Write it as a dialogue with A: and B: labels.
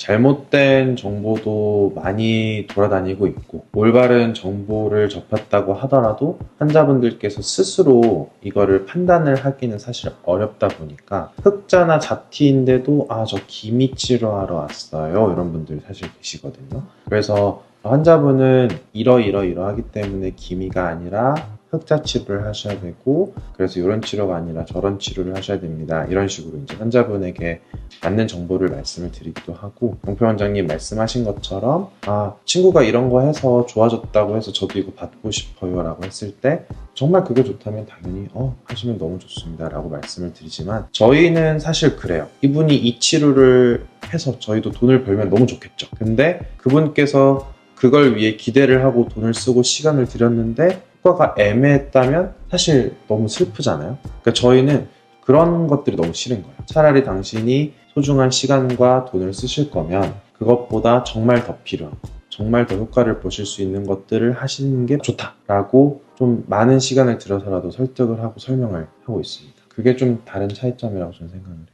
A: 잘못된 정보도 많이 돌아다니고 있고 올바른 정보를 접했다고 하더라도 환자분들께서 스스로 이거를 판단을 하기는 사실 어렵다 보니까 흑자나 잡티인데도 아 저 기미 치료하러 왔어요 이런 분들 사실 계시거든요. 그래서 환자분은 이러이러 이러하기 때문에 기미가 아니라 흑자 치료를 하셔야 되고 그래서 이런 치료가 아니라 저런 치료를 하셔야 됩니다. 이런 식으로 이제 환자분에게 맞는 정보를 말씀을 드리기도 하고 용표 원장님 말씀하신 것처럼 아 친구가 이런 거 해서 좋아졌다고 해서 저도 이거 받고 싶어요 라고 했을 때 정말 그게 좋다면 당연히 어 하시면 너무 좋습니다 라고 말씀을 드리지만 저희는 사실 그래요. 이분이 이 치료를 해서 저희도 돈을 벌면 너무 좋겠죠. 근데 그분께서 그걸 위해 기대를 하고 돈을 쓰고 시간을 들였는데 효과가 애매했다면 사실 너무 슬프잖아요. 그러니까 저희는 그런 것들이 너무 싫은 거예요. 차라리 당신이 소중한 시간과 돈을 쓰실 거면 그것보다 정말 더 필요한 거, 정말 더 효과를 보실 수 있는 것들을 하시는 게 좋다라고 좀 많은 시간을 들여서라도 설득을 하고 설명을 하고 있습니다. 그게 좀 다른 차이점이라고 저는 생각을 해요.